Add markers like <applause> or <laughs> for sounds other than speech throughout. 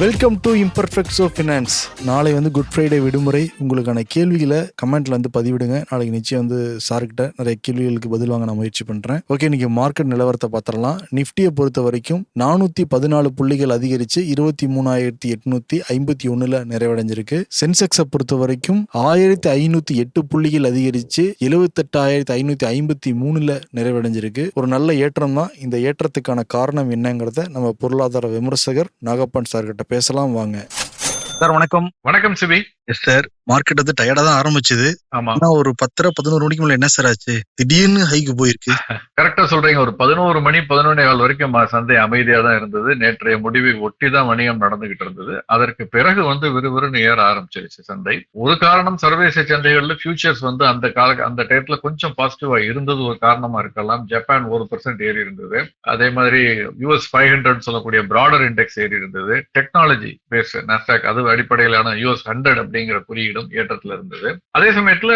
welcome to imperfects of finance நாளை வந்து good Friday விடுமுறை. உங்களுக்கான கேள்விகளை கமெண்ட்ல வந்து பதிவிடுங்க. நாளைக்கு நிச்சயம் வந்து சார்கிட்ட நிறைய கேள்விகளுக்கு பதில் வாங்க நான் முயற்சி பண்றேன். ஓகே இன்னைக்கு மார்க்கெட் நிலவரத்தை பார்த்துடலாம். நிஃப்டியை பொறுத்த வரைக்கும் நானூத்தி பதினாலு புள்ளிகள் அதிகரிச்சு இருபத்தி மூணாயிரத்தி எட்நூத்தி ஐம்பத்தி ஒண்ணுல நிறைவடைஞ்சிருக்கு. சென்செக்ஸை பொறுத்த வரைக்கும் ஆயிரத்தி ஐநூத்தி எட்டு புள்ளிகள் அதிகரிச்சு எழுவத்தெட்டாயிரத்தி ஐநூத்தி ஐம்பத்தி மூணுல நிறைவடைஞ்சிருக்கு. ஒரு நல்ல ஏற்றம் தான் இந்த ஏற்றத்துக்கான காரணம் என்னங்கிறத நம்ம பொருளாதார விமர்சகர் நாகப்பன் சார்கிட்ட கிட்ட பேசலாம் வாங்க. சார் வணக்கம். வணக்கம் சிபி. எஸ் சார் மார்க்கெட் வந்து டயர்டா தான் ஆரம்பிச்சது. ஆனா ஒரு பத்தரை பதினோரு மணிக்கு மேல என்ன சார் ஆச்சு? திடீர்னு ஹைக்கு போயிருக்கு. கரெக்டா சொல்றீங்க. ஒரு பதினோரு மணி பதினொன்னே கால் வரைக்கும் சந்தை அமைதியா தான் இருந்தது. நேற்றைய முடிவை ஒட்டி தான் வணிகம் நடந்துகிட்டு இருந்தது. அதற்கு பிறகு வந்து விறுவிறுன்னு ஏற ஆரம்பிச்சிருச்சு சந்தை. ஒரு காரணம் சர்வதேச சந்தைகள்ல ஃபியூச்சர்ஸ் வந்து அந்த கால அந்த டயத்துல கொஞ்சம் பாசிட்டிவா இருந்தது. ஒரு காரணமா இருக்கலாம். ஜப்பான் ஒரு பர்சன்ட் ஏறி இருந்தது. அதே மாதிரி யூஎஸ் ஃபைவ் ஹண்ட்ரட் சொல்லக்கூடிய பிராடர் இண்டெக்ஸ் ஏறி இருந்தது. டெக்னாலஜி பேஸ் நாஸ்டாக் அது அடிப்படையிலான யூஎஸ் ஹண்ட்ரட் அப்படிங்கிற குறியீடும் ஏற்றத்துல இருந்தது. அதே சமயத்துல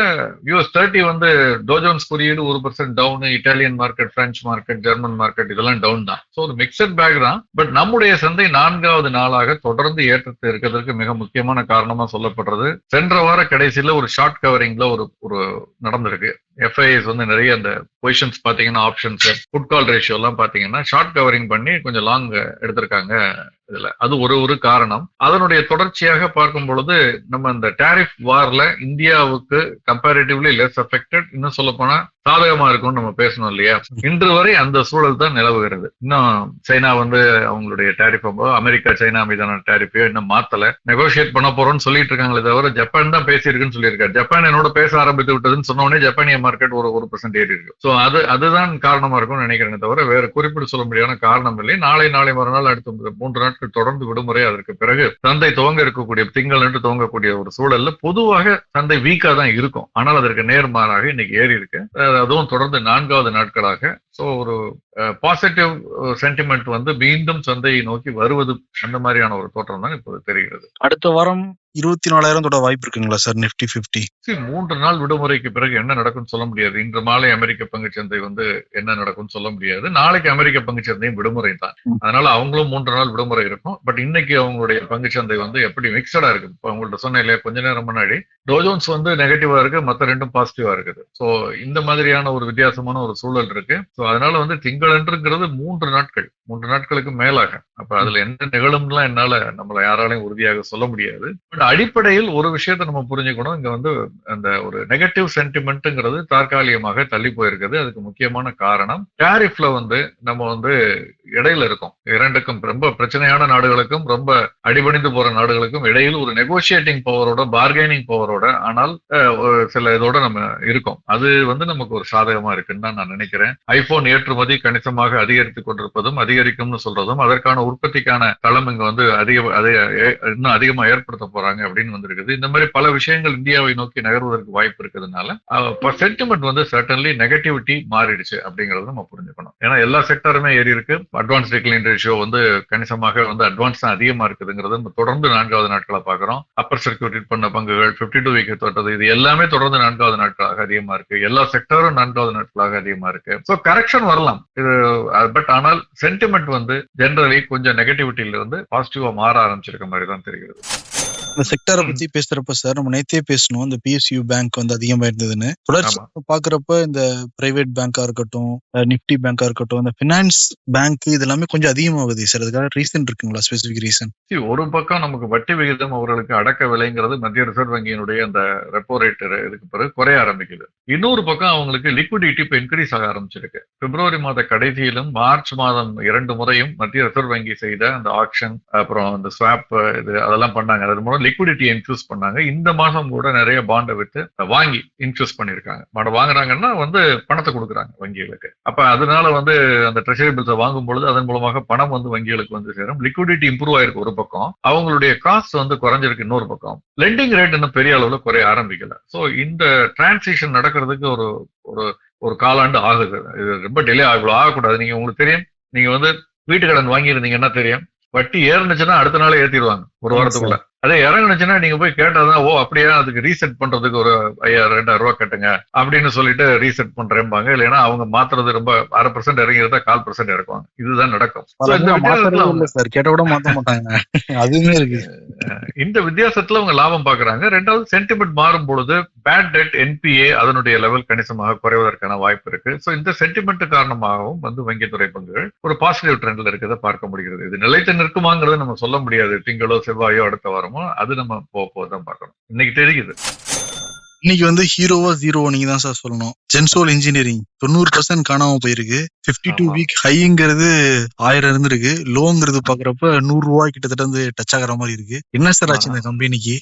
யூஎஸ் தேர்ட்டி வந்து டோஜோன்ஸ் குறியீடு ஒரு percent down Italian market French market German market இதெல்லாம் டவுன் தான். ஸோ ஒரு மிக்சட் பேக் தான் பட் நம்முடைய சந்தை நான்காவது நாளாக தொடர்ந்து ஏற்றத்தை இருக்கிறதுக்கு மிக முக்கியமான காரணமா சொல்லப்படுறது. சென்ற வார கடைசியில ஒரு ஷார்ட் கவரிங்ல ஒரு ஒரு நடந்திருக்கு. எஃப்ஐஎஸ் வந்து நிறைய அந்த பொசிஷன்ஸ் பார்த்தீங்கன்னா ஆப்ஷன்ஸ் ஃபுட் கால் ரேஷியோ எல்லாம் பார்த்தீங்கன்னா ஷார்ட் கவரிங் பண்ணி கொஞ்சம் லாங் எடுத்திருக்காங்க இதுல. அது ஒரு ஒரு காரணம். அதனுடைய தொடர்ச்சியாக பார்க்கும் பொழுது நம்ம இந்த டேரிஃப் வார்ல இந்தியாவுக்கு கம்பேரிட்டிவ்லி லெஸ் அஃபெக்டட் இன்னும் சொல்ல போனா சாதகமா இருக்கும்னு நம்ம பேசணும் இல்லையா? இன்று வரை அந்த சூழல் தான் நிலவுகிறது. இன்னும் சைனா வந்து அவங்களுடைய டாரிஃப் அமெரிக்கா சைனா மீதான டேரிஃபையோ இன்னும் மாத்தல. நெகோசியேட் பண்ண போறோம்னு சொல்லிட்டு இருக்காங்களே தவிர ஜப்பான் தான் பேசியிருக்குன்னு சொல்லியிருக்காரு. ஜப்பான் என்னோட பேச ஆரம்பித்து விட்டதுன்னு சொன்ன உடனே ஜப்பானிய மார்க்கெட் ஒரு ஒரு பர்சன்ட் ஏறி இருக்கு. ஸோ அது அதுதான் காரணமா இருக்கும்னு நினைக்கிறேனே தவிர வேற குறிப்பிட்டு சொல்ல முடியாத காரணம் இல்லை. நாளை நாளை மறுநாள் அடுத்த மூன்று நாட்கள் தொடர்ந்து விடுமுறை. அதற்கு பிறகு சந்தை துவங்க இருக்கக்கூடிய திங்கள் என்று துவங்கக்கூடிய ஒரு சூழல்ல பொதுவாக சந்தை வீக்கா தான் இருக்கும். ஆனால் அதற்கு நேர்மாறாக இன்னைக்கு ஏறி இருக்கு. அதுவும் தொடர்ந்து நான்காவது நாட்களாக. ஸோ ஒரு பாசிட்டிவ் சென்டிமெண்ட் வந்து மீண்டும் சந்தையை நோக்கி வருவது அந்த மாதிரியான ஒரு தோற்றம் தான் இப்போது தெரிகிறது. அடுத்த வாரம் இருபத்தி நாலாயிரம் தொட வாய்ப்பு இருக்குங்களா சார் நிஃப்டி பிப்டி மூன்று நாள் விடுமுறைக்கு பிறகு என்ன நடக்கும்னு சொல்ல முடியாது. இன்று மாலை அமெரிக்க பங்குச்சந்தை வந்து என்ன நடக்கும்னு சொல்ல முடியாது. நாளைக்கு அமெரிக்க பங்குச்சந்தையும் விடுமுறை தான். அதனால அவங்களும் மூன்று நாள் விடுமுறை இருக்கும். பட் இன்னைக்கு அவங்களுடைய பங்குச்சந்தை வந்து எப்படி மிக்சடா இருக்கு இப்போ உங்கள்ட்ட சொன்னேன் இல்லையா கொஞ்ச நேரம் முன்னாடி. டோஜோன்ஸ் வந்து நெகட்டிவா இருக்கு மத்த ரெண்டும் பாசிட்டிவா இருக்குது. ஸோ இந்த மாதிரியான ஒரு வித்தியாசமான ஒரு சூழல் இருக்கு. ஸோ அதனால வந்து திங்களன்றுங்கிறது மூன்று நாட்கள். மூன்று நாட்களுக்கு மேலாக. அப்ப அதுல என்ன நிகழும்லாம் என்னால நம்மள யாராலையும் உறுதியாக சொல்ல முடியாது. பட் அடிப்படையில் ஒரு விஷயத்தை நம்ம புரிஞ்சுக்கணும். இங்க வந்து அந்த ஒரு நெகட்டிவ் சென்டிமெண்ட்ங்கிறது தற்காலிகமாக தள்ளி போயிருக்குது. அதுக்கு முக்கியமான காரணம் டாரிஃப்ல வந்து நம்ம வந்து இடையில இருக்கோம். இரண்டுக்கும் ரொம்ப பிரச்சனையான நாடுகளுக்கும் ரொம்ப அடிபணிந்து போற நாடுகளுக்கும் இடையில் ஒரு நெகோசியேட்டிங் பவரோட பார்கெனிங் பவரோட ஆனால் சில இதோட நம்ம இருக்கோம். அது வந்து நமக்கு ஒரு சாதகமா இருக்குன்னு தான் நான் நினைக்கிறேன். ஐபோன் ஏற்றுமதி கணிசமாக அதிகரித்துக் கொண்டிருப்பதும் அதிகரிக்கும்னு சொல்றதும் அதற்கான உற்பத்திக்கான களம் இங்க வந்து அதிக இன்னும் அதிகமா ஏற்படுத்த போறாங்க அப்படின்னு வந்திருக்குது. இந்த மாதிரி பல விஷயங்கள் இந்தியாவை நோக்கி நகர்வதற்கு வாய்ப்பு இருக்கிறதுனால சென்டிமெண்ட் வந்து சர்டன்லி நெகட்டிவிட்டி மாறிடுச்சு அப்படிங்கறத நம்ம புரிஞ்சுக்கணும். ஏன்னா எல்லா செக்டருமே ஏறி இருக்கு. அட்வான்ஸ் டிக்ளைன் ரேஷியோ வந்து கணிசமாக வந்து அட்வான்ஸ் தான் அதிகமா இருக்குதுங்கிறது நம்ம தொடர்ந்து நான்காவது நாட்களை பாக்குறோம். அப்பர் சர்க்கியூட் பண்ண பங்குகள் 52 டூ வீக் தொட்டது இது எல்லாமே தொடர்ந்து நான்காவது நாட்களாக அதிகமா இருக்கு. எல்லா செக்டரும் நான்காவது நாட்களாக அதிகமா இருக்கு. ஸோ கரெக்ஷன் வரலாம். இது பட் ஆனால் சென்டிமெண்ட் வந்து ஜெனரலி கொஞ்சம் நெகட்டிவிட்டியில இருந்து பாசிட்டிவா மாற ஆரம்பிச்சிருக்க மாதிரி தான் தெரிகிறது. செக்டரை பத்தி பேசுறப்ப சார் நம்ம நேத்தே பேசணும். இந்த பிஎஸ்யூ பேங்க் வந்து அதிகமா இருந்ததுன்னு. தொடர்ச்சி பாக்குறப்ப இந்த பிரைவேட் பேங்கா இருக்கட்டும் நிப்டி பேங்கா இருக்கட்டும் இந்த பினான்ஸ் பேங்க் இது எல்லாமே கொஞ்சம் அதிகமாகுது சார் அதுக்காக ரீசன் இருக்குங்களா? ஸ்பெசிபிக் ரீசன் ஒரு பக்கம் நமக்கு வட்டி விகிதம் அவர்களுக்கு அடக்க விலைங்கிறது மத்திய ரிசர்வ் வங்கியினுடைய அந்த ரெப்போ ரேட் இதுக்கு பிறகு குறைய ஆரம்பிக்குது. இன்னொரு பக்கம் அவங்களுக்கு லிக்விடிட்டி இப்போ இன்க்ரீஸ் ஆக ஆரம்பிச்சிருக்கு. பிப்ரவரி மாத கடைசியிலும் மார்ச் மாதம் இரண்டு முறையும் மத்திய ரிசர்வ் வங்கி செய்த அந்த ஆக்ஷன் அப்புறம் அந்த ஸ்வாப் இது அதெல்லாம் பண்ணாங்க. அதன் மூலம் லிக்விடிட்டி இன்ஃபியூஸ் பண்ணாங்க. இந்த மாசம் கூட நிறைய பாண்டை விட்டு வாங்கி இன்ஃபியூஸ் பண்ணிருக்காங்க பாண்டை வாங்குறாங்கன்னா வந்து பணத்தை கொடுக்குறாங்க வங்கிகளுக்கு. அப்ப அதனால வந்து அந்த ட்ரெஷரி பில்ஸை வாங்கும் பொழுது அதன் மூலமாக பணம் வந்து வங்கிகளுக்கு வந்து சேரும். லிக்விடிட்டி இம்ப்ரூவ் ஆயிருக்கு ஒரு பக்கம். அவங்களுடைய காஸ்ட் வந்து குறைஞ்சிருக்கு இன்னொரு பக்கம். லெண்டிங் ரேட் இன்னும் பெரிய அளவுல குறைய ஆரம்பிக்கல. சோ இந்த டிரான்சிஷன் நடக்கிறதுக்கு ஒரு ஒரு ஒரு காலாண்டு ஆகுது. இது ரொம்ப டிலே ஆகக்கூடாது ஆகக்கூடாது. நீங்க உங்களுக்கு தெரியும். நீங்க வந்து வீட்டு கடன் வாங்கியிருந்தீங்கன்னா தெரியும். வட்டி ஏறுனுச்சுன்னா அடுத்த நாளே ஏத்திடுவாங்க. ஒரு வாரத்துக்குள்ள. அதே இறங்குனுச்சுன்னா நீங்க போய் கேட்டாதான் ஓ அப்படியா அதுக்கு ரீசெட் பண்றதுக்கு ஒரு ஐயாயிரம் ரெண்டாயிரம் ரூபாய் கட்டுங்க அப்படின்னு சொல்லிட்டு ரீசெட் பண்றேன்பாங்க இல்லைன்னா அவங்க மாத்துறது ரொம்ப அரை பர்சன்ட் இறங்கிறதா கால் பர்சன்ட் இறக்குவாங்க. இதுதான் நடக்கும். So, இந்த வித்தியாசத்துல அவங்க- இல்ல சார். கேட்ட கூட மாத்த மாட்டாங்க. <laughs> அதுவுமே இருக்கு. இந்த வித்தியாசத்துல அவங்க லாபம் பாக்குறாங்க. ரெண்டாவது சென்டிமெண்ட் மாறும் பொழுது பேட் டெட் என்பிஏ அதனுடைய லெவல் கணிசமாக குறைவதற்கான வாய்ப்பு இருக்கு. சோ இந்த சென்டிமெண்ட் காரணமாகவும் வந்து வங்கித்துறை பங்குகள் ஒரு பாசிட்டிவ் ட்ரெண்ட்ல இருக்கிறத பார்க்க முடிகிறது. இது நிலைத்து நிற்குமாங்கிறத நம்ம சொல்ல முடியாது. திங்களோ செவ்வாயோ அடுத்த வாரமோ. அது நம்ம போக போக தான் பார்க்கணும். இன்னைக்கு தெரியுது. இன்னைக்கு வந்து ஹீரோவா ஜீரோவா நீங்க தான் சார் சொல்லணும். ஜென்சோல் இன்ஜினியரிங் தொண்ணூறு பர்சன்ட் காணாம போயிருக்கு. 52 டூ. வீக் ஹைங்கிறது ஆயிரம் இருந்திருக்கு. லோங்கிறது பாக்குறப்ப நூறு ரூபாய் கிட்டத்தட்ட வந்து டச் ஆகுற மாதிரி இருக்கு. என்ன சார் ஆச்சு இந்த கம்பெனிக்கு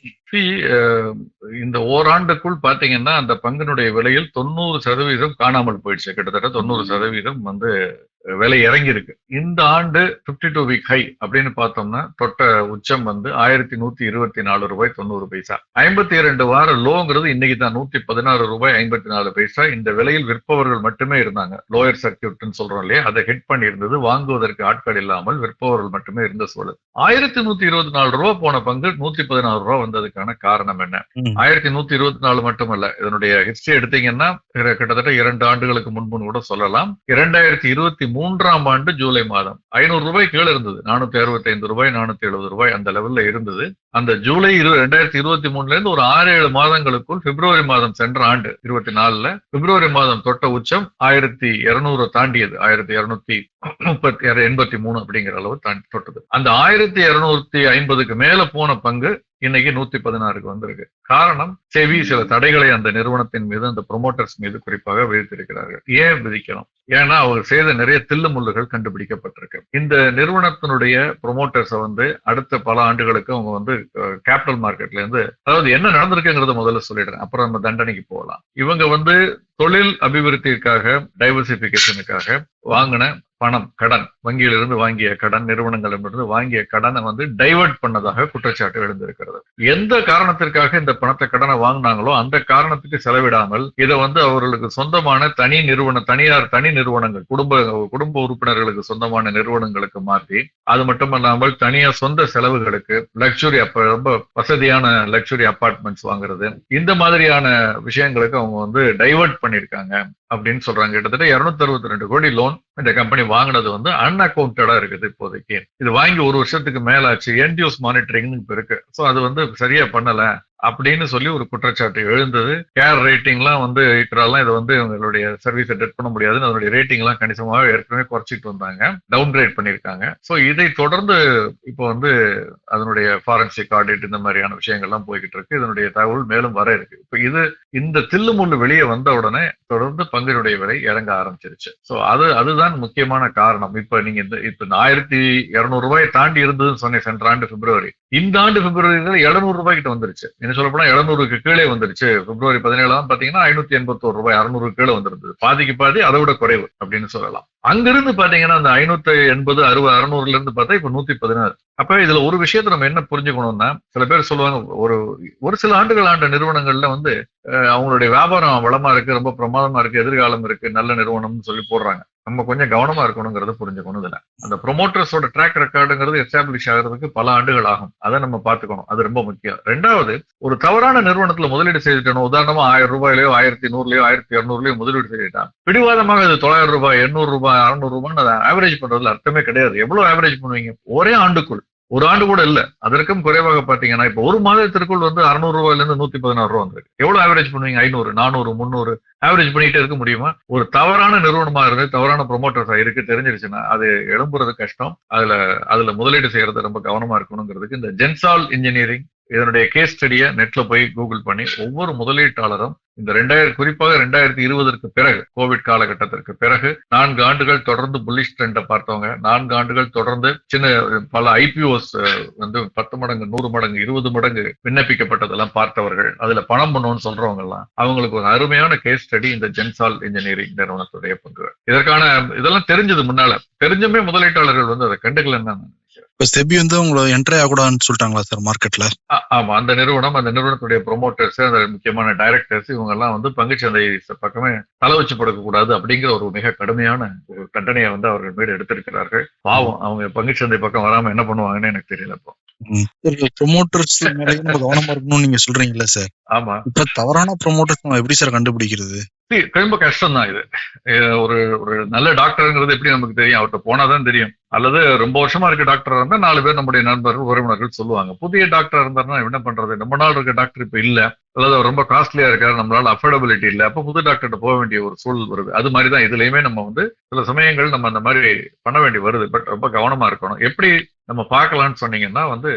இந்த ஓராண்டுக்குள் பாத்தீங்கன்னா அந்த பங்கினுடைய விலையில் தொண்ணூறு சதவீதம் காணாமல் போயிடுச்சு. கிட்டத்தட்ட தொண்ணூறு சதவீதம் வந்து விலை இறங்கி இருக்கு இந்த ஆண்டு 52 டூ வீக் ஹை அப்படின்னு பார்த்தோம்னா தொட்ட உச்சம் வந்து ஆயிரத்தி நூத்தி இருபத்தி நாலு ரூபாய் தொண்ணூறு பைசா. ஐம்பத்தி இரண்டு வார லோங்கிறது இன்னைக்கு தான் நூத்தி பதினாறு ரூபாய் ஐம்பத்தி நாலு பைசா. இந்த விலையில் விற்பவர்கள் மட்டுமே இருந்தாங்க. லோயர் சர்க்கியூட்னு சொல்றோம் இல்லையா? அதை ஹிட் பண்ணி இருந்தது வாங்குவதற்கு ஆட்கள் இல்லாமல் விற்பவர்கள் மட்டுமே இருந்த சூழல். ஆயிரத்தி நூத்தி இருபத்தி நாலு ரூபாய் போன பங்கு நூத்தி பதினாறு ரூபாய் வந்ததுக்கான காரணம் என்ன. ஆயிரத்தி நூத்தி இருபத்தி நாலு மட்டுமல்ல. இதனுடைய ஹிஸ்டரி எடுத்தீங்கன்னா கிட்ட- கிட்டத்தட்ட இரண்டு ஆண்டுகளுக்கு முன்பு கூட சொல்லலாம். இரண்டாயிரத்தி இருபத்தி மூன்றாம் ஆண்டு ஜூலை மாதம். ஐநூறு ரூபாய் கீழே இருந்தது. நானூத்தி அறுபத்தி ஐந்து ரூபாய் நானூத்தி எழுபது ரூபாய் அந்த லெவல்ல இருந்தது. அந்த ஜூலை இரு ரெண்டாயிரத்தி இருபத்தி மூணுல இருந்து ஒரு ஆறு ஏழு மாதங்களுக்குள் பிப்ரவரி மாதம் சென்ற ஆண்டு இருபத்தி நாலுல பிப்ரவரி மாதம் தொட்ட உச்சம் ஆயிரத்தி இருநூறு தாண்டியது ஆயிரத்தி இருநூத்தி முப்பத்தி எண்பத்தி மூணு அப்படிங்கிற அளவு தாண்டி தொட்டது. அந்த ஆயிரத்தி இருநூத்தி ஐம்பதுக்கு மேல போன பங்கு இன்னைக்கு நூத்தி பதினாறுக்கு வந்திருக்கு. காரணம் செவி சில தடைகளை அந்த நிறுவனத்தின் மீது அந்த ப்ரொமோட்டர்ஸ் மீது குறிப்பாக விதித்திருக்கிறார்கள் ஏன் விதிக்கணும்? ஏன்னா அவர் செய்த நிறைய தில்லுமுள்ளுகள் கண்டுபிடிக்கப்பட்டிருக்கு. இந்த நிறுவனத்தினுடைய ப்ரொமோட்டர்ஸை வந்து அடுத்த பல ஆண்டுகளுக்கு அவங்க வந்து கேபிட்டல் மார்க்கெட்ல இருந்து அதாவது என்ன நடந்திருக்குங்கிறத முதல்ல சொல்லிடுறேன். அப்புறம் நம்ம தண்டனைக்கு போகலாம். இவங்க வந்து தொழில் அபிவிருத்திக்காக டைவர்சிபிகேஷனுக்காக வாங்கின பணம் கடன். வங்கியிலிருந்து வாங்கிய கடன் நிறுவனங்களிடமிருந்து வாங்கிய கடனை வந்து டைவர்ட் பண்ணதாக குற்றச்சாட்டு எழுந்திருக்கிறது. எந்த காரணத்திற்காக இந்த பணத்தை கடனை வாங்கினாங்களோ அந்த காரணத்துக்கு செலவிடாமல் இதை வந்து அவர்களுக்கு சொந்தமான தனி நிறுவன தனியார் தனி நிறுவனங்கள் குடும்ப குடும்ப உறுப்பினர்களுக்கு சொந்தமான நிறுவனங்களுக்கு மாற்றி அது மட்டுமல்லாமல் தனியார் சொந்த செலவுகளுக்கு லக்ஸுரி அப்ப ரொம்ப வசதியான லக்ஸுரி அபார்ட்மெண்ட்ஸ் வாங்குறது இந்த மாதிரியான விஷயங்களுக்கு அவங்க வந்து டைவர்ட் பண்ணிருக்காங்க. அப்படின்னு சொல்றாங்க. கிட்டத்தட்ட இருநூத்தி அறுபத்தி ரெண்டு கோடி லோன் இந்த கம்பெனி வாங்கினது வந்து அன்அக்கௌண்டடா இருக்குது இப்போதைக்கு. இது வாங்கி ஒரு வருஷத்துக்கு மேலாச்சு. என்டியூஸ் மானிட்டரிங்னு இப்ப இருக்கு. சோ அது வந்து சரியா பண்ணல அப்படின்னு சொல்லி ஒரு குற்றச்சாட்டு எழுந்தது. கேர் ரேட்டிங்லாம் வந்து இக்கரெல்லாம் இதை வந்து இவங்களுடைய சர்வீஸை டெட் பண்ண முடியாதுன்னு அதனுடைய ரேட்டிங் எல்லாம் கணிசமாக ஏற்கனவே குறைச்சிட்டு வந்தாங்க. டவுன் கிரேட் பண்ணியிருக்காங்க. ஸோ இதை தொடர்ந்து இப்போ வந்து அதனுடைய ஃபாரன்சிக் ஆடிட் இந்த மாதிரியான விஷயங்கள்லாம் போய்கிட்டு இருக்கு. இதனுடைய தகவல் மேலும் வர இருக்கு. இப்போ இது இந்த தில்லு முள்ளு வெளியே வந்த உடனே தொடர்ந்து பங்கு விலை இறங்க ஆரம்பிச்சிருச்சு. ஸோ அது அதுதான் முக்கியமான காரணம். இப்ப நீங்க இந்த இப்ப இந்த ஆயிரத்தி இருநூறு ரூபாய் தாண்டி இருந்ததுன்னு சொன்னேன் சென்ற ஆண்டு பிப்ரவரி. இந்த ஆண்டு பிப்ரவரியில எழுநூறு ரூபாய் கிட்ட வந்துருச்சு. என்ன சொல்ல போனா எழுநூறுக்கு கீழே வந்துருச்சு. பிப்ரவரி பதினேழாம் பாத்தீங்கன்னா ஐநூத்தி எண்பத்தோரு ரூபாய் அறுநூறு கீழே வந்திருந்தது. பாதிக்கு பாதி அதை விட குறைவு அப்படின்னு சொல்லலாம். அங்கிருந்து பாத்தீங்கன்னா அந்த ஐநூத்தி எண்பது அறுபது அறுநூறுல இருந்து பார்த்தா இப்ப நூத்தி பதினாறு. அப்ப இதுல ஒரு விஷயத்த நம்ம என்ன புரிஞ்சுக்கணும்னா சில பேர் சொல்லுவாங்க ஒரு ஒரு சில ஆண்டுகள் ஆண்ட நிறுவனங்கள்ல வந்து அவங்களுடைய வியாபாரம் வளமா இருக்கு ரொம்ப பிரமாதமா இருக்கு எதிர்காலம் இருக்கு நல்ல நிறுவனம்னு சொல்லி போடுறாங்க. நம்ம கொஞ்சம் கவனமா இருக்கணுங்கிறத புரிஞ்சுக்கணும் இதுல. அந்த ப்ரொமோட்டர்ஸோட ட்ராக் ரெக்கார்டுங்கிறது எஸ்டாப்ளிஷ் ஆகிறதுக்கு பல ஆண்டுகள் ஆகும். அதை நம்ம பார்த்துக்கணும். அது ரொம்ப முக்கியம். ரெண்டாவது ஒரு தவறான நிறுவனத்துல முதலீடு செய்துட்டோம் உதாரணமா ஆயிரம் ரூபாயிலயோ ஆயிரத்தி நூறுலயோ ஆயிரத்தி இருநூறுலயோ முதலீடு செய்துட்டான். பிடிவாதமாக அது தொள்ளாயிரம் ரூபாய் எண்ணூறு ரூபாய் அறுநூறு ரூபான்னு அதை ஆவரேஜ் பண்றதுல அர்த்தமே கிடையாது. எவ்வளவு ஆவரேஜ் பண்ணுவீங்க? ஒரே ஆண்டுக்குள். ஒரு ஆண்டு கூட இல்ல. அதற்கும் குறைவாக பாத்தீங்கன்னா இப்ப ஒரு மாதத்திற்குள் வந்து அறுநூறு ரூபாயில இருந்து நூத்தி பதினாறு ரூபா வந்திருக்கு. எவ்வளவு ஆவரேஜ் பண்ணுவீங்க? ஐநூறு நானூறு முந்நூறு ஆவரேஜ் பண்ணிட்டே இருக்க முடியுமா? ஒரு தவறான நிறுவனமா இருந்து தவறான ப்ரொமோட்டர்ஸா இருக்கு தெரிஞ்சிருச்சுன்னா அது எழும்புறது கஷ்டம். அதுல அதுல முதலீடு செய்யறது ரொம்ப கவனமா இருக்கணுங்கிறதுக்கு இந்த ஜென்சால் இன்ஜினியரிங் இதனுடைய கேஸ் ஸ்டடியை நெட்ல போய் கூகுள் பண்ணி ஒவ்வொரு முதலீட்டாளரும் இந்த ரெண்டாயிரம் குறிப்பாக ரெண்டாயிரத்தி இருபதற்கு பிறகு கோவிட் காலகட்டத்திற்கு பிறகு நான்கு ஆண்டுகள் தொடர்ந்து புல்லிஷ் ட்ரெண்டை பார்த்தவங்க நான்கு ஆண்டுகள் தொடர்ந்து சின்ன பல ஐபிஓஸ் வந்து பத்து மடங்கு நூறு மடங்கு இருபது மடங்கு விண்ணப்பிக்கப்பட்டதெல்லாம் பார்த்தவர்கள் அதுல பணம் பண்ணுவோம்னு சொல்றவங்க எல்லாம் அவங்களுக்கு ஒரு அருமையான கேஸ் ஸ்டடி இந்த ஜென்சால் இன்ஜினியரிங் நிறுவனத்துடைய பங்கு. இதற்கான இதெல்லாம் தெரிஞ்சது முன்னால. தெரிஞ்சுமே முதலீட்டாளர்கள் வந்து அதை கண்டுக்கலன்னு இப்ப செபி வந்து உங்களை என்ட்ரி ஆகக்கூடாதுன்னு சொல்லிட்டாங்களா சார் மார்க்கெட்ல ஆமா. அந்த நிறுவனம் அந்த நிறுவனத்துடைய ப்ரொமோட்டர்ஸ் அந்த முக்கியமான டைரக்டர்ஸ் இவங்க எல்லாம் வந்து பங்குச்சந்தை பக்கமே தலை வச்சு படுக்க கூடாது அப்படிங்கிற ஒரு மிக கடுமையான ஒரு தண்டனையை வந்து அவர்கள் மீது எடுத்திருக்கிறார்கள். பாவம். அவங்க பங்குச்சந்தை பக்கம் வராம என்ன பண்ணுவாங்கன்னு எனக்கு தெரியல இப்போ. ப்ரொமோட்டர்ஸ் கவனமா இருக்கணும்னு நீங்க சொல்றீங்கல்ல சார் ஆமா. இப்ப தவறான ப்ரொமோட்டர்ஸ் நம்ம எப்படி சார் கண்டுபிடிக்கிறது? ரொம்ப கஷ்டம் தான் இது. ஒரு ஒரு நல்ல டாக்டர்ங்கிறது எப்படி நமக்கு தெரியும்? அவர்கிட்ட போனாதான் தெரியும். அல்லது ரொம்ப வருஷமா இருக்க டாக்டர் இருந்தா நாலு பேர் நம்முடைய நண்பர்கள் உறவினர்கள் சொல்லுவாங்க. புதிய டாக்டர் இருந்தாருன்னா என்ன பண்றது? ரொம்ப நாள் இருக்க டாக்டர் இப்ப இல்ல. அல்லது அவர் ரொம்ப காஸ்ட்லியா இருக்காரு நம்மளால அஃபோர்டபிலிட்டி இல்ல. அப்ப புது டாக்டர்கிட்ட போக வேண்டிய ஒரு சூழல் வருது. அது மாதிரி தான் இதுலயுமே நம்ம வந்து சில சமயங்கள் நம்ம அந்த மாதிரி பண்ண வேண்டி வருது. பட் ரொம்ப கவனமா இருக்கணும். எப்படி நம்ம பார்க்கலாம்னு சொன்னீங்கன்னா வந்து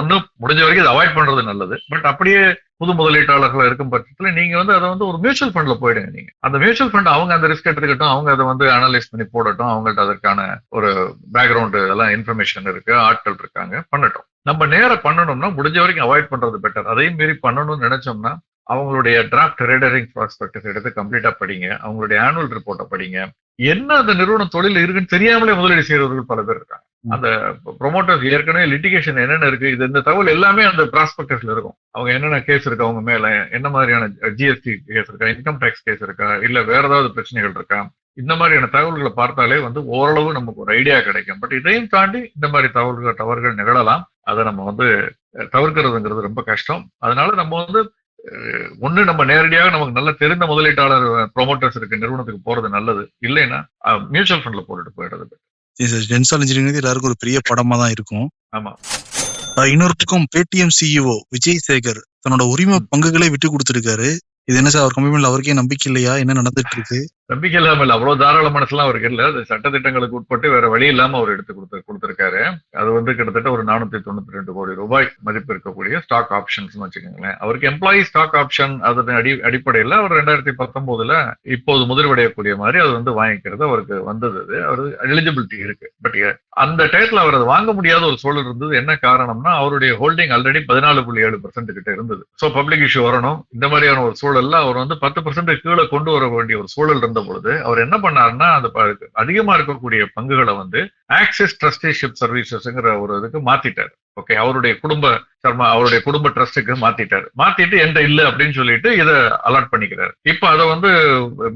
ஒண்ணு முடிஞ்ச வரைக்கும் இதை அவாய்ட் பண்றது நல்லது. பட் அப்படியே புது முதலீட்டாளர்கள் இருக்கும் பட்சத்தில் நீங்க வந்து அதை வந்து ஒரு மியூச்சுவல் ஃபண்ட்ல போயிடுங்க நீங்க. அந்த மியூச்சுவல் ஃபண்ட் அவங்க அந்த ரிஸ்க் எடுத்துக்கிட்டும் அவங்க அதை வந்து அனலைஸ் பண்ணி போடட்டும் அவங்கள்ட்ட அதற்கான ஒரு பேக்ரவுண்டு இதெல்லாம் இன்ஃபர்மேஷன் இருக்கு ஆட்கள் இருக்காங்க பண்ணட்டும். நம்ம நேரம் பண்ணணும்னா முடிஞ்ச வரைக்கும் அவாய்ட் பண்றது பெட்டர் அதையும் மீறி பண்ணணும்னு நினைச்சோம்னா அவங்களுடைய டிராஃப்ட் ரேடரிங் ப்ராஸ்பெக்டஸ் எடுத்து கம்ப்ளீட்டா படிங்க. அவங்களுடைய ஆனுவல் ரிப்போர்ட்டை படிங்க. என்ன அந்த நிறுவனம் தொழில் இருக்குன்னு தெரியாமலே முதலீடு செய்யறவர்கள் பல பேர் இருக்காங்க. அந்த ப்ரொமோட்டர்ஸ் ஏற்கனவே லிட்டிகேஷன் என்னென்ன இருக்கு இது இந்த தகவல் எல்லாமே அந்த ப்ராஸ்பெக்டஸ்ல இருக்கும். அவங்க என்னென்ன கேஸ் இருக்கு அவங்க மேல என்ன மாதிரியான ஜிஎஸ்டி கேஸ் இருக்கா இன்கம் டேக்ஸ் கேஸ் இருக்கா இல்ல வேற ஏதாவது பிரச்சனைகள் இருக்கா இந்த மாதிரியான தகவல்களை பார்த்தாலே வந்து ஓரளவு நமக்கு ஒரு ஐடியா கிடைக்கும். பட் இதையும் தாண்டி இந்த மாதிரி தகவல்கள் தவறுகள் நிகழலாம். அதை நம்ம வந்து தவிர்க்கிறதுங்கிறது ரொம்ப கஷ்டம். அதனால நம்ம வந்து ஒண்ணு நம்ம நேரடியாக நமக்கு நல்ல தெரிந்த முதலீட்டாளர் ப்ரொமோட்டர்ஸ் இருக்க நிறுவனத்துக்கு போறது நல்லது. இல்லைன்னா மியூச்சுவல் ஃபண்ட்ல போட்டுட்டு போயிடுறது ஜென்சால் இன்ஜினியரிங் எல்லாருக்கும் ஒரு பெரிய படமா தான் இருக்கும். ஆமா. இன்னொரு பக்கம் பேடிஎம் சிஇஓ விஜய் சேகர் தன்னோட உரிமை பங்குகளை விட்டு கொடுத்திருக்காரு. இது என்ன சார் அவர் கம்பெனில அவருக்கே நம்பிக்கை இல்லையா? என்ன நடந்துட்டு இருக்கு? நம்பிக்கை இல்லாம இல்ல. அவ்வளவு தாராள மனசுலாம் அவருக்கு இல்ல. அது சட்டத்திட்டங்களுக்கு உட்பட்டு வேற வழி இல்லாம அவர் எடுத்து கொடுத்து கொடுத்திருக்காரு. அது வந்து கிட்டத்தட்ட ஒரு நானூத்தி தொண்ணூத்தி ரெண்டு கோடி ரூபாய் மதிப்பு இருக்கக்கூடிய ஸ்டாக் ஆப்ஷன்ஸ் வச்சுக்கோங்களேன். அவருக்கு எம்ப்ளாயி ஸ்டாக் ஆப்ஷன் அதன் அடி அடிப்படையில அவர் ரெண்டாயிரத்தி பத்தொன்பதுல இப்போது முதல்வடையக்கூடிய மாதிரி அது வந்து வாங்கிக்கிறது அவருக்கு வந்தது அவரு எலிஜிபிலிட்டி இருக்கு. பட் அந்த டயத்துல அவர் அதை வாங்க முடியாத ஒரு சூழல் இருந்தது. என்ன காரணம்னா அவருடைய ஹோல்டிங் ஆல்ரெடி பதினாலு புள்ளி ஏழு பர்சன்ட் கிட்ட இருந்தது. சோ பப்ளிக் இஷ்யூ வரணும். இந்த மாதிரியான ஒரு சூழல்ல அவர் வந்து பத்து பர்சன்ட் கீழே கொண்டு வர வேண்டிய ஒரு சூழல் இருந்த பொழுது அவர் என்ன பண்ணாருன்னா அந்த அதிகமா இருக்கக்கூடிய பங்குகளை வந்து ஆக்சிஸ் ட்ரஸ்டிஷிப் சர்வீசஸ்ங்கிற ஒரு இதுக்கு மாத்திட்டார். ஓகே அவருடைய குடும்ப சர்மா அவருடைய குடும்ப ட்ரஸ்டுக்கு மாத்திட்டாரு. மாத்திட்டு என்கிட்ட இல்ல அப்படின்னு சொல்லிட்டு இதை அலாட் பண்ணிக்கிறாரு. இப்ப அதை வந்து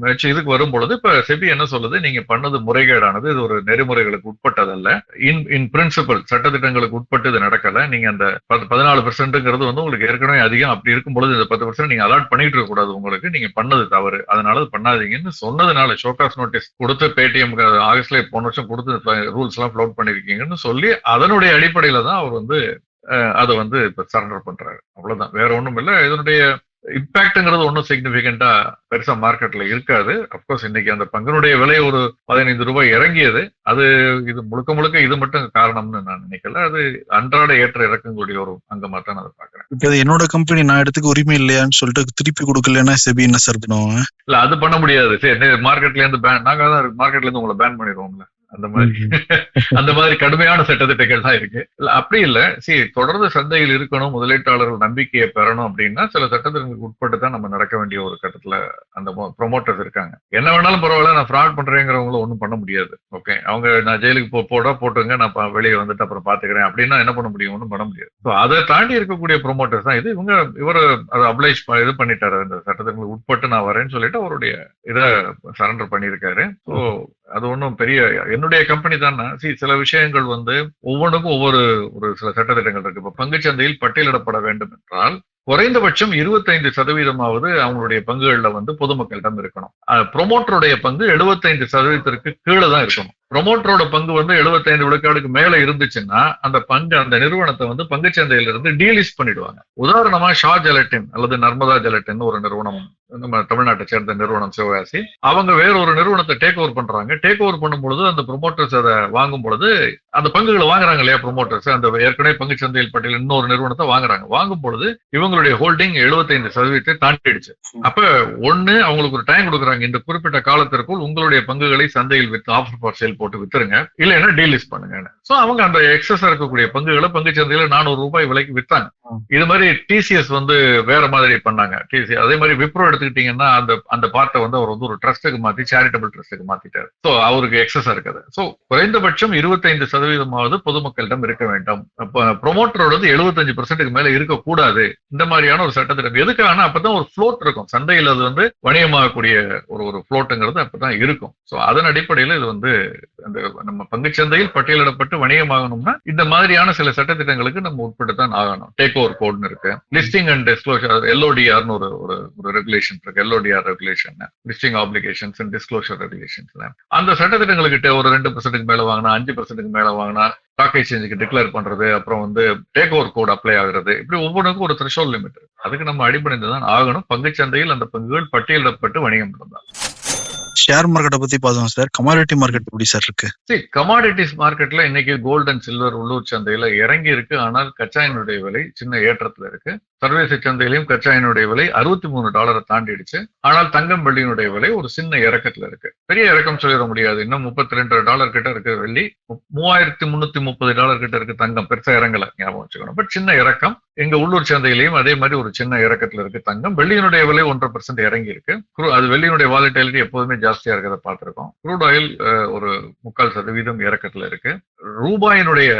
இதுக்கு வரும் பொழுது இப்ப செபி என்ன சொல்லுது? நீங்க பண்ணது முறைகேடானது இது ஒரு நெறிமுறைகளுக்கு உட்பட்டதல்ல. இன் இன் பிரின்சிபல் சட்டத்திட்டங்களுக்கு உட்பட்டு இது நடக்கல. நீங்க அந்த பத்து- பதினாலு பெர்சென்ட்ங்கிறது வந்து உங்களுக்கு ஏற்கனவே அதிகம். அப்படி இருக்கும் பொழுது இந்த பத்து பர்சன்ட் நீங்க அலாட் பண்ணிட்டு இருக்க கூடாது உங்களுக்கு. நீங்க பண்ணது தவறு. அதனால அது பண்ணாதீங்கன்னு சொன்னதுனால ஷோகாஸ் நோட்டீஸ் கொடுத்து பேடிஎம் ஆகஸ்ட்ல போன வருஷம் கொடுத்து ரூல்ஸ் எல்லாம் ஃபிளோட் பண்ணிருக்கீங்கன்னு சொல்லி அதனுடைய அடிப்படையில தான் அவர் வந்து அதை வந்து இப்ப சரண்டர் பண்றாரு. அவ்வளவுதான். வேற ஒண்ணும் இல்ல. இதனுடைய இம்பாக்ட்ங்கிறது ஒன்றும் சிக்னிபிகண்டா பெருசா மார்க்கெட்ல இருக்காது. அப்கோர்ஸ் இன்னைக்கு அந்த பங்கினுடைய விலை ஒரு பதினைந்து ரூபாய் இறங்கியது. அது இது முழுக்க முழுக்க இது மட்டும் காரணம்னு நான் நினைக்கல. அது அன்றாட ஏற்ற இறக்கங்களுடைய ஒரு அங்கமா தான் அதை பாக்குறேன் இப்ப என்னோட கம்பெனி நான் எடுத்துக்க உரிமை இல்லையான்னு சொல்லிட்டு திருப்பி கொடுக்கலன்னா செபி என்ன சார் பண்ணுவாங்க? இல்ல அது பண்ண முடியாது. சரி மார்க்கெட்ல இருந்து பேன் நாங்க தான் மார்க்கெட்ல இருந்து உங்களை பேன் பண்ணிடுவோம்ல. அந்த மாதிரி. <laughs> அந்த மாதிரி கடுமையான சட்டத்திட்டங்கள் தான் இருக்கு. இல்ல அப்படி இல்ல. சரி தொடர்ந்து சந்தையில் இருக்கணும் முதலீட்டாளர்கள் நம்பிக்கையை பெறணும் அப்படின்னா சில சட்டத்திற்கு உட்பட்டு தான் நம்ம நடக்க வேண்டிய ஒரு கட்டத்துல அந்த ப்ரொமோட்டர்ஸ் இருக்காங்க. என்ன வேணாலும் பரவாயில்ல நான் ஃப்ராட் பண்றேங்கிறவங்களும் ஒன்றும் பண்ண முடியாது. ஓகே அவங்க நான் ஜெயிலுக்கு போ போட போட்டுங்க நான் வெளியே வந்துட்டு அப்புறம் பாத்துக்கிறேன். அப்படின்னா என்ன பண்ண முடியும்? ஒன்றும் பண்ண முடியாது. ஸோ அதை தாண்டி இருக்கக்கூடிய ப்ரொமோட்டர்ஸ் தான் இது. இவங்க இவர் அதை அப்ளைஸ் இது பண்ணிட்டாரு. இந்த சட்டத்திற்கு உட்பட்டு நான் வரேன்னு சொல்லிட்டு அவருடைய இதை சரண்டர் பண்ணியிருக்காரு. ஸோ அது ஒன்றும் பெரிய என்னுடைய கம்பெனி தானே? See சில விஷயங்கள் வந்து ஒவ்வொன்றுக்கும் ஒவ்வொரு ஒரு சில சட்டத்திட்டங்கள் இருக்கு. இப்போ பங்குச்சந்தையில் பட்டியலிடப்பட வேண்டும் என்றால் குறைந்தபட்சம் இருபத்தைந்து சதவீதமாவது அவங்களுடைய பங்குகள்ல வந்து பொதுமக்களிடம் இருக்கணும் ப்ரொமோட்டருடைய பங்கு எழுபத்தைந்து சதவீதத்திற்கு கீழே தான் இருக்கணும். ப்ரொமோட்டரோட பங்கு வந்து எழுபத்தைந்து விழுக்காடுக்கு மேல இருந்துச்சுன்னா அந்த பங்கு அந்த நிறுவனத்தை வந்து பங்குச்சந்தையில இருந்து டீலிஸ்ட் பண்ணிடுவாங்க. உதாரணமா ஷா ஜெலட்டின் அல்லது நர்மதா ஜெலட்டின் ஒரு நிறுவனம் நம்ம தமிழ்நாட்டை சேர்ந்த நிறுவனம் சிவகாசி. அவங்க வேற ஒரு நிறுவனத்தை டேக் ஓவர் பண்றாங்க. டேக் ஓவர் பண்ணும் பொழுது அந்த ப்ரொமோட்டர்ஸ் அதை வாங்கும் பொழுது அந்த பங்குகளை வாங்குறாங்க இல்லையா ப்ரொமோட்டர்ஸ் அந்த ஏற்கனவே பங்கு சந்தையில் பட்டியல் இன்னொரு நிறுவனத்தை வாங்குறாங்க. வாங்கும் பொழுது இவங்களுடைய ஹோல்டிங் 75% சதவீதத்தை தாண்டிடுச்சு. அப்ப ஒண்ணு அவங்களுக்கு ஒரு டைம் கொடுக்குறாங்க. இந்த குறிப்பிட்ட காலத்திற்குள் உங்களுடைய பங்குகளை சந்தையில் வித்து ஆஃபர் ஃபார் சேல் போட்டு வித்துருங்க. இல்லைன்னா டீலிஸ்ட் பண்ணுங்க. சோ அவங்க அந்த எக்ஸஸ் இருக்கக்கூடிய பங்குகளை பங்கு சந்தையில நானூறு ரூபாய் விலைக்கு வித்தாங்க. இது மாதிரி டிசிஎஸ் வந்து வேற மாதிரி பண்ணாங்க. டிசி அதே மாதிரி விப்ரோ எடுத்துக்கிட்டீங்கன்னா அந்த அந்த பார்ட்டை வந்து அவர் வந்து ஒரு ட்ரஸ்ட்டுக்கு மாத்தி சேரிட்டபிள் ட்ரஸ்ட்டுக்கு மாத்திட்டாரு. சோ அவருக்கு எக்ஸஸ் இருக்குது. சோ குறைந்தபட்சம் இருபத்தைந்து சதவீதமாவது பொதுமக்களிடம் இருக்க வேண்டும். அப்ப ப்ரொமோட்டரோடது எழுபத்தஞ்சு பெர்சென்ட்டுக்கு மேல இருக்கக்கூடாது. இந்த மாதிரியான ஒரு சட்டத்திட்டம். எதுக்கான அப்பதான் ஒரு ஃப்ளோட் இருக்கும். சந்தையில் அது வந்து வணிகமாகக்கூடிய ஒரு ஒரு ஃப்ளோட்டுங்கிறது அப்பதான் இருக்கும். சோ அதன் அடிப்படையில் இது வந்து அந்த நம்ம பங்குச்சந்தையில் பட்டியலிடப்பட்டு வணிகமாகணும்னா இந்த மாதிரியான சில சட்டத்திட்டங்களுக்கு நம்ம உட்பட்டுத்தான் ஆகணும். டேக் ஓவர் கோட்னு இருக்கு. லிஸ்டிங் அண்ட் டிஸ்க்ளோஷர் எல்ஓடிஆர்னு ஒரு ஒரு ரெகுலேஷன் இருக்கு. LODR regulation listing applications and disclosure regulations அந்த சட்டத்திட்டங்களுக்கு ஒரு ரெண்டு பர்சன்ட்டுக்கு மேல வாங்கினா அஞ்சு பர்சன்ட்டுக்கு மேல வாங்கினா ஸ்டாக் எக்ஸ்சேஞ்சுக்கு டிக்ளேர் பண்றது அப்புறம் வந்து டேக் ஓவர் கோட் அப்ளை ஆகுறது இப்படி ஒவ்வொன்றுக்கும் ஒரு த்ரெஷோல் லிமிட் அதுக்கு நம்ம அடிபணிந்து தான் ஆகணும் பங்குச்சந்தையில் அந்த பங்குகள் பட்டியலிடப்பட்டு வணிகம் நடந்தால். ஷேர் மார்க்கெட்டை பத்தி பார்த்தோம் சார் கமாடிட்டி மார்க்கெட் எப்படி சார் இருக்கு? சரி கமாடிட்டிஸ் மார்க்கெட்ல இன்னைக்கு கோல்டு அண்ட் சில்வர் உள்ளூர் சந்தையில இறங்கி இருக்கு ஆனால் கச்சா எண்ணெயுடைய விலை சின்ன ஏற்றத்துல இருக்கு. சர்வதேச சந்தையிலையும் கச்சா எண்ணெயுடைய விலை அறுபத்தி மூணு டாலரை தாண்டிடுச்சு. ஆனால் தங்கம் வெள்ளியினுடைய விலை ஒரு சின்ன இறக்கத்துல இருக்கு. பெரிய இறக்கம் சொல்லிட முடியாது. இன்னும் முப்பத்தி ரெண்டு டாலர் கிட்ட இருக்கு வெள்ளி. மூவாயிரத்தி முன்னூத்தி முப்பது டாலர் கிட்ட இருக்கு தங்கம். பெருசா இறங்கல ஞாபகம் வச்சுக்கணும். பட் சின்ன இறக்கம். எங்க உள்ளூர் சந்தையிலையும் அதே மாதிரி ஒரு சின்ன இறக்கத்துல இருக்கு தங்கம். வெள்ளியினுடைய விலை ஒன்றரை பர்சன்ட் இறங்கி இருக்கு அது வெள்ளியினுடைய வாலிட்டாலிட்டி எப்போதுமே ஜாஸ்தியா இருக்கிறத பார்த்திருக்கோம். குரூட் ஆயில் ஒரு முக்கால் சதவீதம் இறக்கத்துல இருக்கு. ரூபாயினுடைய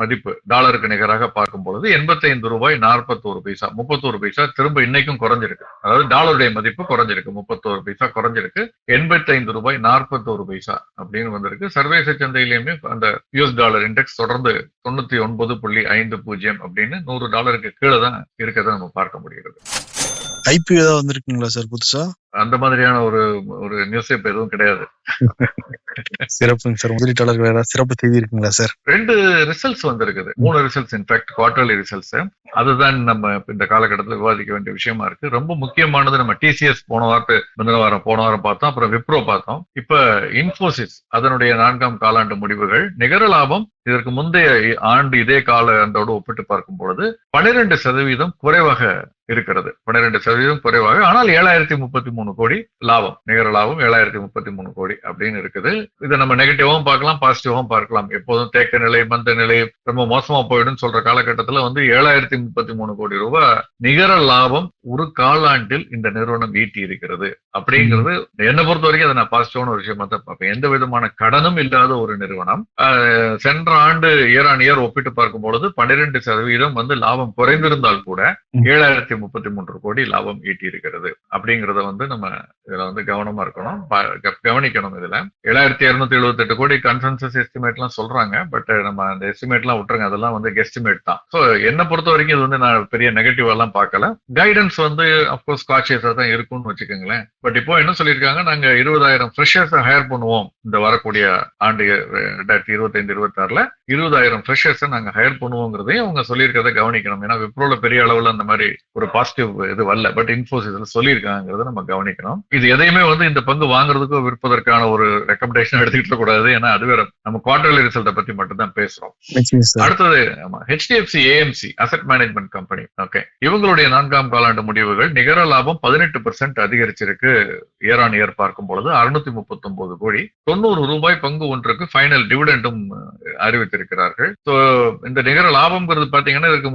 மதிப்பு டாலருக்கு நிகராக பார்க்கும் பொழுது எண்பத்தைந்து ரூபாய் நாற்பத்தோரு பைசா முப்பத்தோரு பைசா திரும்ப இன்னைக்கும் குறைஞ்சிருக்கு. அதாவது டாலருடைய மதிப்பு குறைஞ்சிருக்கு முப்பத்தோரு பைசா குறைஞ்சிருக்கு. எண்பத்தைந்து ரூபாய் நாற்பத்தோரு பைசா அப்படின்னு வந்திருக்கு. சர்வதேச சந்தையிலுமே அந்த யூஎஸ் டாலர் இண்டெக்ஸ் தொடர்ந்து தொண்ணூத்தி ஒன்பது புள்ளி ஐந்து பூஜ்ஜியம் அப்படின்னு நூறு டாலருக்கு கீழே தான் இருக்கிறத நம்ம பார்க்க முடிகிறது. ஐபிஓ ஏதாவது வந்திருக்குங்களா சார் புதுசா? அந்த மாதிரியான ஒரு ஒரு நியூஸ் இப்ப எதுவும் கிடையாது. சிறப்புங்க சார். முதலீட்டாளர்கள் ஏதாவது சிறப்பு செய்தி இருக்குங்களா சார்? ரெண்டு ரிசல்ட்ஸ் வந்திருக்குது. மூணு ரிசல்ட்ஸ் இன்ஃபேக்ட் குவார்டர்லி ரிசல்ட்ஸ் அதுதான் நம்ம இந்த காலகட்டத்தில் விவாதிக்க வேண்டிய விஷயமா இருக்கு. ரொம்ப முக்கியமானது நம்ம டிசிஎஸ் போன வாரத்து முந்தின வாரம் போன வாரம் பார்த்தோம். அப்புறம் விப்ரோ பார்த்தோம். இப்ப இன்ஃபோசிஸ் அதனுடைய நான்காம் காலாண்டு முடிவுகள் நிகர லாபம் இதற்கு முந்தைய ஆண்டு இதே கால ஆண்டோடு ஒப்பிட்டு பார்க்கும் பொழுது பன்னிரெண்டு சதவீதம் குறைவாக இருக்கிறது. பன்னிரெண்டு சதவீதம் குறைவாக ஆனால் ஏழாயிரத்தி முப்பத்தி மூணு கோடி லாபம் நிகர லாபம் ஏழாயிரத்தி முப்பத்தி மூணு கோடி அப்படின்னு இருக்குது. இதை நம்ம நெகட்டிவாவும் பார்க்கலாம் பாசிட்டிவாவும் பார்க்கலாம். எப்போதும் தேக்க நிலை மந்த நிலை ரொம்ப மோசமா போயிடும் சொல்ற காலகட்டத்துல வந்து ஏழாயிரத்தி முப்பத்தி மூணு கோடி ரூபாய் நிகர லாபம் ஒரு காலாண்டில் இந்த நிறுவனம் ஈட்டி இருக்கிறது. அப்படிங்கிறது என்னை பொறுத்த வரைக்கும் அதை நான் பாசிட்டிவான ஒரு விஷயமா தான் பார்ப்பேன். எந்த விதமான கடனும் இல்லாத ஒரு நிறுவனம். சென்ற ஆண்டு இயர் ஆன் இயர் ஒப்பிட்டு பார்க்கும் பொழுது பன்னிரெண்டு சதவீதம் வந்து லாபம் குறைந்திருந்தால் கூட. ஏழாயிரத்தி முப்பத்தி மூன்று கோடி லாபம் ஈட்டியிருக்கிறது. அப்படிங்கறத வந்து நம்ம இதுல வந்து கவனமா இருக்கணும். கவனிக்கணும் இதுல. ஏழாயிரத்தி இருநூத்தி எழுபத்தி எட்டு கோடி கன்சென்சஸ் எஸ்டிமேட் எல்லாம் சொல்றாங்க. பட் நம்ம அந்த எஸ்டிமேட் எல்லாம் விட்டுருங்க. அதெல்லாம் வந்து கெஸ்டிமேட் தான். சோ என்ன பொறுத்த வரைக்கும் இது வந்து நான் பெரிய நெகட்டிவ் எல்லாம் பார்க்கல. கைடன்ஸ் வந்து அப்கோர்ஸ் காட்சியஸா தான் இருக்கும்னு வச்சுக்கோங்களேன். பட் இப்போ என்ன சொல்லியிருக்காங்க? நாங்க இருபதாயிரம் ஃப்ரெஷர்ஸ் ஹையர் பண்ணுவோம். இந்த வரக்கூடிய ஆண்டு ரெண்டாயிரத்தி இருபத்தைந்து இருபத்தாறுல இருபதாயிரம் ஃப்ரெஷர்ஸ் நாங்க ஹையர் பண்ணுவோங்கிறதையும் அவங்க சொல்லியிருக்கிறத கவனிக்கணும். ஏன்னா விப்ரோல பெரிய அளவுல அந்த மாதிரி ஒரு பாசிட்டிவ் இது வரல. பட் இன்ஃபோசிஸ்ல சொல்லியிருக்காங்கிறத நம்ம கவனிக்கணும். இது எதையுமே வந்து இந்த பங்கு வாங்குறதுக்கோ விற்பதற்கான ஒரு ரெக்கமெண்டேஷன் எடுத்துக்கிட்டு கூடாது. ஏன்னா அது வேற நம்ம குவார்டர்லி ரிசல்ட்டை பத்தி மட்டும் தான் பேசுறோம் அடுத்தது HDFC AMC asset management company okay இவங்களுடைய நான்காம் காலாண்டு முடிவுகள் நிகர லாபம் பதினெட்டு பெர்சென்ட் அதிகரிச்சிருக்கு. இயர் ஆன் இயர் பார்க்கும் பொழுது அறுநூத்தி முப்பத்தி ஒன்பது கோடி. தொண்ணூறு ரூபாய் பங்கு ஒன்றுக்கு ஃபைனல் டிவிடெண்டும் அறிவித்திருக்கிறார்கள். இந்த நிகர லாபம்ங்கிறது பாத்தீங்கன்னா இதுக்கு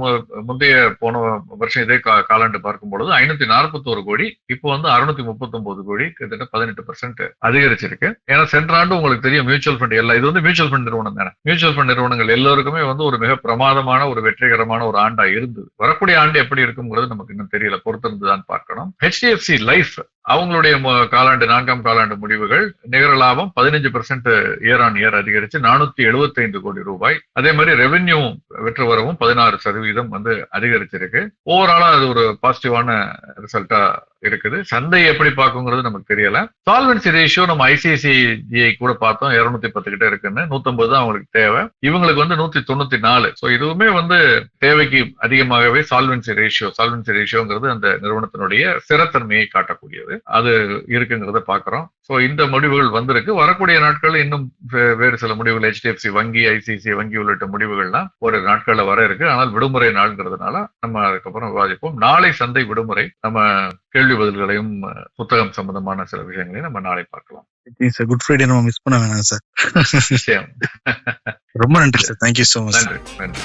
முந்தைய போன வருஷம் இதே காலாண்டு பார்க்கும் பொழுது ஐநூத்தி நாற்பத்தோரு கோடி இப்போ வந்து அறுநூத்தி முப்பத்தொன்பது கோடி கிட்டத்தட்ட பதினெட்டு பர்சன்ட் அதிகரிச்சிருக்கு. ஏன்னா சென்ற ஆண்டு உங்களுக்கு தெரியும் மியூச்சுவல் ஃபண்ட் எல்லாம் இது வந்து மியூச்சுவல் ஃபண்ட் நிறுவனம் தானே. மியூச்சுவல் ஃபண்ட் நிறுவனங்கள் எல்லோருக்குமே வந்து ஒரு மிக பிரமாதமான ஒரு வெற்றிகரமான ஒரு ஆண்டா இருந்தது. வரக்கூடிய ஆண்டு எப்படி இருக்குங்கிறது நமக்கு இன்னும் தெரியல. பொறுத்திருந்து தான் பார்க்கணும் ஹெச்டிஎஃப்சி லைஃப் அவங்களுடைய காலாண்டு நான்காம் காலாண்டு முடிவுகள் நிகர லாபம் பதினஞ்சு பெர்சென்ட் இயர் ஆன் இயர் அதிகரிச்சு நானூத்தி எழுபத்தைந்து கோடி ரூபாய். அதே மாதிரி ரெவென்யூ வெற்று வரவும் பதினாறு சதவீதம் வந்து அதிகரிச்சிருக்கு. ஓவராலா அது ஒரு பாசிட்டிவான ரிசல்ட்டா இருக்குது. சந்தை எப்படி பார்க்குங்கிறது நமக்கு தெரியல. சால்வன்சி ரேஷியோ நம்ம ஐசிஐசிஐ கூட பார்த்தோம். இருநூத்தி பத்து கிட்ட இருக்குன்னு. நூத்தம்பது தான் அவங்களுக்கு தேவை. இவங்களுக்கு வந்து நூத்தி தொண்ணூத்தி நாலு. ஸோ இதுவுமே வந்து தேவைக்கு அதிகமாகவே சால்வன்சி ரேஷியோ சால்வன்சி ரேஷியோங்கிறது அந்த நிறுவனத்தினுடைய ஸ்திரத்தன்மையை காட்டக்கூடியது. அது இருக்குங்கிறத பாக்குறோம் ஸோ இந்த முடிவுகள் வந்திருக்கு. வரக்கூடிய நாட்கள் இன்னும் வேறு சில முடிவுகள் HDFC வங்கி ஐசிஐசிஐ வங்கி உள்ளிட்ட முடிவுகள்லாம் ஒரு நாட்கள்ல வர இருக்கு. ஆனால் விடுமுறை நாள்ங்கிறதுனால நம்ம அதுக்கப்புறம் விவாதிப்போம். நாளை சந்தை விடுமுறை நம்ம கேள்வி பதில்களையும் புத்தகம் சம்பந்தமான சில விஷயங்களையும் நம்ம நாளை பார்க்கலாம். சார் குட் ஃப்ரைடே நம்ம மிஸ் பண்ண வேணாம் சார் ரொம்ப நன்றி சார் தேங்க்யூ ஸோ மச் நன்றி நன்றி.